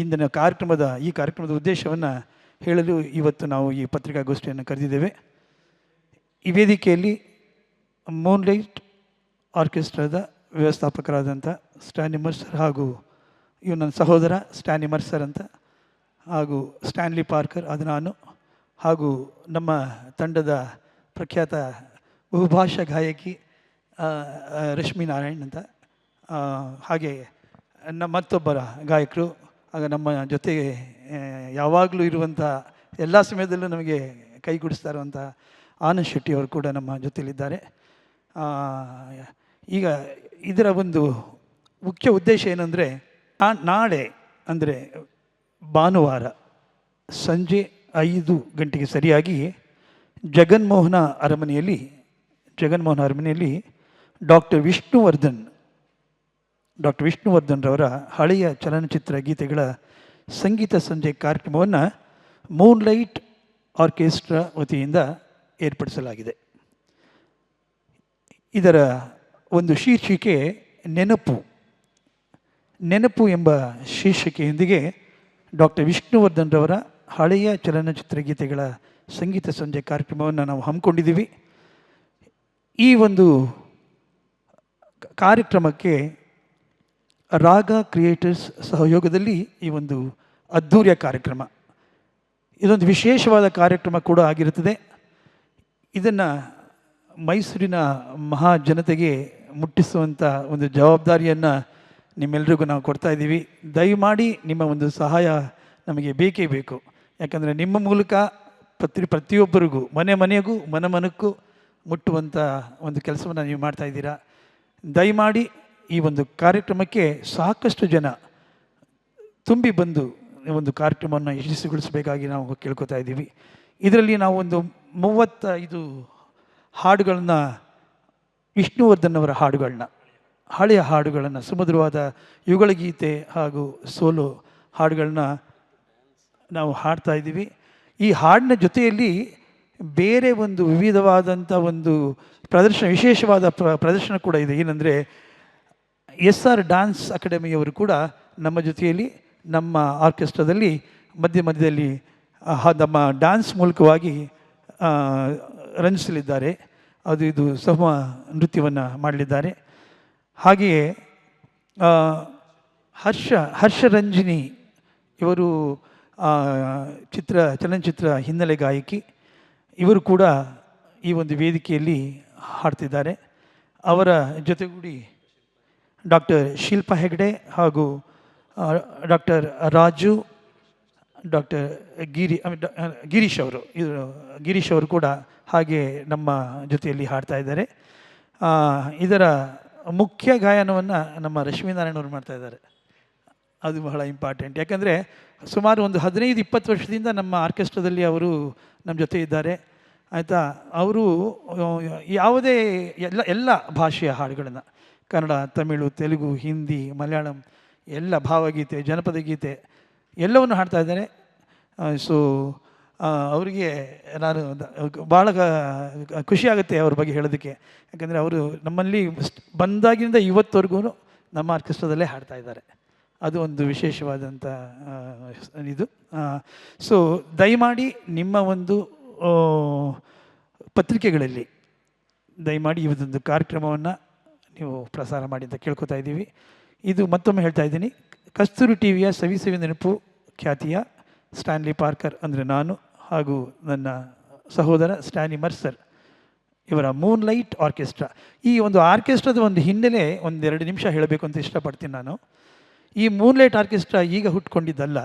ಇಂದಿನ ಕಾರ್ಯಕ್ರಮದ, ಈ ಕಾರ್ಯಕ್ರಮದ ಉದ್ದೇಶವನ್ನು ಹೇಳಲು ಇವತ್ತು ನಾವು ಈ ಪತ್ರಿಕಾಗೋಷ್ಠಿಯನ್ನು ಕರೆದಿದ್ದೇವೆ. ಈ ವೇದಿಕೆಯಲ್ಲಿ ಮೂನ್ಲೈಟ್ ಆರ್ಕೆಸ್ಟ್ರಾದ ವ್ಯವಸ್ಥಾಪಕರಾದಂಥ ಸ್ಟ್ಯಾನಿಮರ್ ಸರ್ ಹಾಗೂ ಇವು ನನ್ನ ಸಹೋದರ ಸ್ಟ್ಯಾನಿಮರ್ ಸರ್ ಅಂತ ಹಾಗೂ ಸ್ಟ್ಯಾನ್ಲಿ ಪಾರ್ಕರ್ ಅದು ನಾನು ಹಾಗೂ ನಮ್ಮ ತಂಡದ ಪ್ರಖ್ಯಾತ ಬಹುಭಾಷಾ ಗಾಯಕಿ ರಶ್ಮಿ ನಾರಾಯಣ್ ಅಂತ ಹಾಗೆ ನಮ್ಮ ಮತ್ತೊಬ್ಬರ ಗಾಯಕರು ಆಗ ನಮ್ಮ ಜೊತೆಗೆ ಯಾವಾಗಲೂ ಇರುವಂಥ ಎಲ್ಲ ಸಮಯದಲ್ಲೂ ನಮಗೆ ಕೈಗೂಡಿಸ್ತಾ ಇರುವಂಥ ಆನಂದ್ ಶೆಟ್ಟಿ ಅವರು ಕೂಡ ನಮ್ಮ ಜೊತೆಯಲ್ಲಿದ್ದಾರೆ. ಈಗ ಇದರ ಒಂದು ಮುಖ್ಯ ಉದ್ದೇಶ ಏನಂದರೆ ನಾಳೆ ಅಂದರೆ ಭಾನುವಾರ ಸಂಜೆ ಐದು ಗಂಟೆಗೆ ಸರಿಯಾಗಿ ಜಗನ್ಮೋಹನ ಅರಮನೆಯಲ್ಲಿ ಜಗನ್ಮೋಹನ ಅರಮನೆಯಲ್ಲಿ ಡಾಕ್ಟರ್ ವಿಷ್ಣುವರ್ಧನ್ ಡಾಕ್ಟರ್ ವಿಷ್ಣುವರ್ಧನ್ ರವರ ಹಳೆಯ ಚಲನಚಿತ್ರ ಗೀತೆಗಳ ಸಂಗೀತ ಸಂಜೆ ಕಾರ್ಯಕ್ರಮವನ್ನು ಮೂನ್ಲೈಟ್ ಆರ್ಕೆಸ್ಟ್ರಾ ವತಿಯಿಂದ ಏರ್ಪಡಿಸಲಾಗಿದೆ. ಇದರ ಒಂದು ಶೀರ್ಷಿಕೆ ನೆನಪು. ನೆನಪು ಎಂಬ ಶೀರ್ಷಿಕೆಯೊಂದಿಗೆ ಡಾಕ್ಟರ್ ವಿಷ್ಣುವರ್ಧನ್ ರವರ ಹಳೆಯ ಚಲನಚಿತ್ರ ಗೀತೆಗಳ ಸಂಗೀತ ಸಂಜೆ ಕಾರ್ಯಕ್ರಮವನ್ನು ನಾವು ಹಮ್ಮಿಕೊಂಡಿದ್ದೀವಿ. ಈ ಒಂದು ಕಾರ್ಯಕ್ರಮಕ್ಕೆ ರಾಗ ಕ್ರಿಯೇಟರ್ಸ್ ಸಹಯೋಗದಲ್ಲಿ ಈ ಒಂದು ಅದ್ಧೂರಿಯ ಕಾರ್ಯಕ್ರಮ. ಇದೊಂದು ವಿಶೇಷವಾದ ಕಾರ್ಯಕ್ರಮ ಕೂಡ ಆಗಿರುತ್ತದೆ. ಇದನ್ನು ಮೈಸೂರಿನ ಮಹಾ ಜನತೆಗೆ ಮುಟ್ಟಿಸುವಂಥ ಒಂದು ಜವಾಬ್ದಾರಿಯನ್ನು ನಿಮ್ಮೆಲ್ಲರಿಗೂ ನಾವು ಕೊಡ್ತಾ ಇದ್ದೀವಿ. ದಯಮಾಡಿ ನಿಮ್ಮ ಒಂದು ಸಹಾಯ ನಮಗೆ ಬೇಕೇ ಬೇಕು. ಯಾಕಂದರೆ ನಿಮ್ಮ ಮೂಲಕ ಪ್ರತಿ ಪ್ರತಿಯೊಬ್ಬರಿಗೂ, ಮನೆ ಮನೆಗೂ ಮನ ಮನಕ್ಕೂ ಮುಟ್ಟುವಂಥ ಒಂದು ಕೆಲಸವನ್ನು ನೀವು ಮಾಡ್ತಾ ಇದ್ದೀರಾ. ದಯಮಾಡಿ ಈ ಒಂದು ಕಾರ್ಯಕ್ರಮಕ್ಕೆ ಸಾಕಷ್ಟು ಜನ ತುಂಬಿ ಬಂದು ಒಂದು ಕಾರ್ಯಕ್ರಮವನ್ನು ಯಶಸ್ವಿಗೊಳಿಸಬೇಕಾಗಿ ನಾವು ಕೇಳ್ಕೊತಾ ಇದ್ದೀವಿ. ಇದರಲ್ಲಿ ನಾವು ಒಂದು ಮೂವತ್ತೈದು ಹಾಡುಗಳನ್ನ ವಿಷ್ಣುವರ್ಧನ್ ಅವರ ಹಾಡುಗಳನ್ನ, ಹಳೆಯ ಹಾಡುಗಳನ್ನು, ಸುಮಧುರವಾದ ಯುಗಳ ಗೀತೆ ಹಾಗೂ ಸೋಲೋ ಹಾಡುಗಳನ್ನ ನಾವು ಹಾಡ್ತಾ ಇದ್ದೀವಿ. ಈ ಹಾಡಿನ ಜೊತೆಯಲ್ಲಿ ಬೇರೆ ಒಂದು ವಿವಿಧವಾದಂಥ ಒಂದು ಪ್ರದರ್ಶನ, ವಿಶೇಷವಾದ ಪ್ರ, ಪ್ರದರ್ಶನ ಕೂಡ ಇದೆ. ಏನಂದರೆ ಎಸ್ ಆರ್ ಡ್ಯಾನ್ಸ್ ಅಕಾಡೆಮಿಯವರು ಕೂಡ ನಮ್ಮ ಜೊತೆಯಲ್ಲಿ, ನಮ್ಮ ಆರ್ಕೆಸ್ಟ್ರಾದಲ್ಲಿ ಮಧ್ಯ ಮಧ್ಯದಲ್ಲಿ ನಮ್ಮ ಡ್ಯಾನ್ಸ್ ಮೂಲಕವಾಗಿ ರಂಜಿಸಲಿದ್ದಾರೆ. ಅದು ಇದು ಸಮ ನೃತ್ಯವನ್ನು ಮಾಡಲಿದ್ದಾರೆ. ಹಾಗೆಯೇ ಹರ್ಷ ಹರ್ಷರಂಜಿನಿ ಇವರು ಚಿತ್ರ, ಚಲನಚಿತ್ರ ಹಿನ್ನೆಲೆ ಗಾಯಕಿ. ಇವರು ಕೂಡ ಈ ಒಂದು ವೇದಿಕೆಯಲ್ಲಿ ಹಾಡ್ತಿದ್ದಾರೆ. ಅವರ ಜೊತೆಗೂಡಿ ಡಾಕ್ಟರ್ ಶಿಲ್ಪಾ ಹೆಗ್ಡೆ ಹಾಗೂ ಡಾಕ್ಟರ್ ರಾಜು, ಡಾಕ್ಟರ್ ಗಿರಿ ಗಿರೀಶ್ ಅವರು. ಗಿರೀಶ್ ಅವರು ಕೂಡ ಹಾಗೆ ನಮ್ಮ ಜೊತೆಯಲ್ಲಿ ಹಾಡ್ತಾ ಇದ್ದಾರೆ. ಇದರ ಮುಖ್ಯ ಗಾಯನವನ್ನು ನಮ್ಮ ಲಕ್ಷ್ಮೀನಾರಾಯಣ ಅವರು ಮಾಡ್ತಾ ಇದ್ದಾರೆ. ಅದು ಬಹಳ ಇಂಪಾರ್ಟೆಂಟ್. ಯಾಕಂದರೆ ಸುಮಾರು ಒಂದು ಹದಿನೈದು, ಇಪ್ಪತ್ತು ವರ್ಷದಿಂದ ನಮ್ಮ ಆರ್ಕೆಸ್ಟ್ರಾದಲ್ಲಿ ಅವರು ನಮ್ಮ ಜೊತೆ ಇದ್ದಾರೆ. ಆಯಿತಾ? ಅವರು ಯಾವುದೇ ಎಲ್ಲ ಎಲ್ಲ ಭಾಷೆಯ ಹಾಡುಗಳನ್ನು ಕನ್ನಡ, ತಮಿಳು, ತೆಲುಗು, ಹಿಂದಿ, ಮಲಯಾಳಂ ಎಲ್ಲ ಭಾವಗೀತೆ, ಜನಪದ ಗೀತೆ ಎಲ್ಲವನ್ನು ಹಾಡ್ತಾ ಇದ್ದಾರೆ. ಸೊ ಅವರಿಗೆ ನಾನು ಭಾಳ ಖುಷಿಯಾಗುತ್ತೆ ಅವ್ರ ಬಗ್ಗೆ ಹೇಳೋದಕ್ಕೆ. ಯಾಕಂದರೆ ಅವರು ನಮ್ಮಲ್ಲಿ ಬಂದಾಗಿನಿಂದ ಇವತ್ತವರೆಗೂ ನಮ್ಮ ಆರ್ಕೆಸ್ಟ್ರಾದಲ್ಲೇ ಹಾಡ್ತಾ ಇದ್ದಾರೆ. ಅದು ಒಂದು ವಿಶೇಷವಾದಂಥ ಇದು. ಸೊ ದಯಮಾಡಿ ನಿಮ್ಮ ಒಂದು ಪತ್ರಿಕೆಗಳಲ್ಲಿ ದಯಮಾಡಿ ಇವತ್ತೊಂದು ಕಾರ್ಯಕ್ರಮವನ್ನು ನೀವು ಪ್ರಸಾರ ಮಾಡಿ ಅಂತ ಕೇಳ್ಕೊತಾ ಇದ್ದೀವಿ. ಇದು ಮತ್ತೊಮ್ಮೆ ಹೇಳ್ತಾ ಇದ್ದೀನಿ. ಕಸ್ತೂರಿ ಟಿ ವಿಯ ಸವಿ ನೆನಪು ಖ್ಯಾತಿಯ ಸ್ಟ್ಯಾನ್ಲಿ ಪಾರ್ಕರ್ ಅಂದರೆ ನಾನು ಹಾಗೂ ನನ್ನ ಸಹೋದರ ಸ್ಟ್ಯಾನಿ ಮರ್ಸರ್ ಇವರ ಮೂನ್ ಲೈಟ್ ಆರ್ಕೆಸ್ಟ್ರಾ. ಈ ಒಂದು ಆರ್ಕೆಸ್ಟ್ರಾದ ಒಂದು ಹಿನ್ನೆಲೆ ಒಂದೆರಡು ನಿಮಿಷ ಹೇಳಬೇಕು ಅಂತ ಇಷ್ಟಪಡ್ತೀನಿ ನಾನು. ಈ ಮೂನ್ ಲೈಟ್ ಆರ್ಕೆಸ್ಟ್ರಾ ಈಗ ಹುಟ್ಕೊಂಡಿದ್ದಲ್ಲ,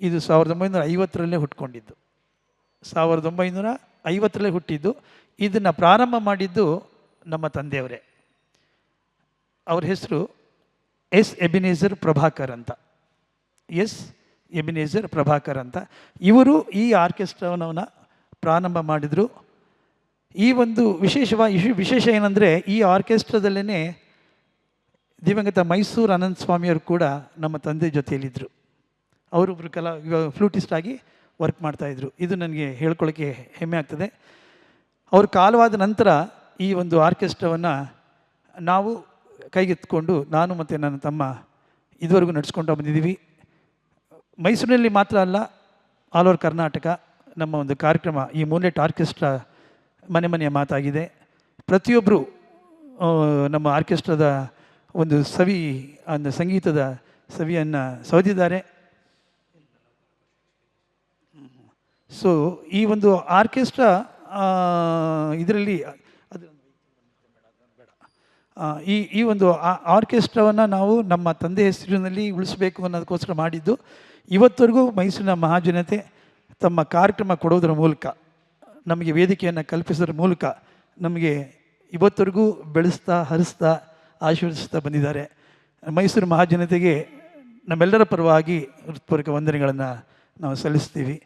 ಇದು ಸಾವಿರದ ಒಂಬೈನೂರ ಐವತ್ತರಲ್ಲೇ ಹುಟ್ಕೊಂಡಿದ್ದು. ಸಾವಿರದ ಒಂಬೈನೂರ ಐವತ್ತರಲ್ಲೇ ಹುಟ್ಟಿದ್ದು. ಇದನ್ನು ಪ್ರಾರಂಭ ಮಾಡಿದ್ದು ನಮ್ಮ ತಂದೆಯವರೇ. ಅವ್ರ ಹೆಸರು ಎಸ್ ಎಬಿನೇಜರ್ ಪ್ರಭಾಕರ್ ಅಂತ. ಎಸ್ ಎಬಿನೇಜರ್ ಪ್ರಭಾಕರ್ ಅಂತ. ಇವರು ಈ ಆರ್ಕೆಸ್ಟ್ರಾವನ್ನ ಪ್ರಾರಂಭ ಮಾಡಿದರು. ಈ ಒಂದು ವಿಶೇಷವಾಗಿ ವಿಶೇಷ ಏನಂದರೆ ಈ ಆರ್ಕೆಸ್ಟ್ರಾದಲ್ಲೇ ದಿವಂಗತ ಮೈಸೂರು ಅನಂತ ಸ್ವಾಮಿಯವರು ಕೂಡ ನಮ್ಮ ತಂದೆ ಜೊತೆಯಲ್ಲಿದ್ದರು ಅವರೊಬ್ಬರು ಕಲಾ ಫ್ಲೂಟಿಸ್ಟ್ ಆಗಿ ವರ್ಕ್ ಮಾಡ್ತಾಯಿದ್ರು ಇದು ನನಗೆ ಹೇಳ್ಕೊಳ್ಳೋಕ್ಕೆ ಹೆಮ್ಮೆ ಆಗ್ತದೆ. ಅವರು ಕಾಲವಾದ ನಂತರ ಈ ಒಂದು ಆರ್ಕೆಸ್ಟ್ರಾವನ್ನು ನಾವು ಕೈಗೆತ್ಕೊಂಡು ನಾನು ಮತ್ತು ನನ್ನ ತಮ್ಮ ಇದುವರೆಗೂ ನಡೆಸ್ಕೊಂಡು ಬಂದಿದ್ದೀವಿ. ಮೈಸೂರಿನಲ್ಲಿ ಮಾತ್ರ ಅಲ್ಲ, ಆಲ್ ಓವರ್ ಕರ್ನಾಟಕ ನಮ್ಮ ಒಂದು ಕಾರ್ಯಕ್ರಮ, ಈ ಮೂನೆಟ್ ಆರ್ಕೆಸ್ಟ್ರಾ ಮನೆ ಮನೆಯ ಮಾತಾಗಿದೆ. ಪ್ರತಿಯೊಬ್ಬರು ನಮ್ಮ ಆರ್ಕೆಸ್ಟ್ರಾದ ಒಂದು ಸವಿ, ಒಂದು ಸಂಗೀತದ ಸವಿಯನ್ನು ಸವಿದಿದ್ದಾರೆ. ಸೊ ಈ ಒಂದು ಆರ್ಕೆಸ್ಟ್ರಾ ಇದರಲ್ಲಿ ಈ ಈ ಒಂದು ಆರ್ಕೆಸ್ಟ್ರಾವನ್ನು ನಾವು ನಮ್ಮ ತಂದೆ ಹೆಸರಿನಲ್ಲಿ ಉಳಿಸಬೇಕು ಅನ್ನೋದಕ್ಕೋಸ್ಕರ ಮಾಡಿದ್ದು, ಇವತ್ತವರೆಗೂ ಮೈಸೂರಿನ ಮಹಾಜನತೆ ತಮ್ಮ ಕಾರ್ಯಕ್ರಮ ಕೊಡೋದ್ರ ಮೂಲಕ, ನಮಗೆ ವೇದಿಕೆಯನ್ನು ಕಲ್ಪಿಸೋದ್ರ ಮೂಲಕ ನಮಗೆ ಇವತ್ತವರೆಗೂ ಬೆಳೆಸ್ತಾ, ಹರಿಸ್ತಾ, ಆಶೀರ್ವದಿಸ್ತಾ ಬಂದಿದ್ದಾರೆ. ಮೈಸೂರು ಮಹಾಜನತೆಗೆ ನಮ್ಮೆಲ್ಲರ ಪರವಾಗಿ ಹೃತ್ಪೂರ್ವಕ ವಂದನೆಗಳನ್ನು ನಾವು ಸಲ್ಲಿಸ್ತೀವಿ.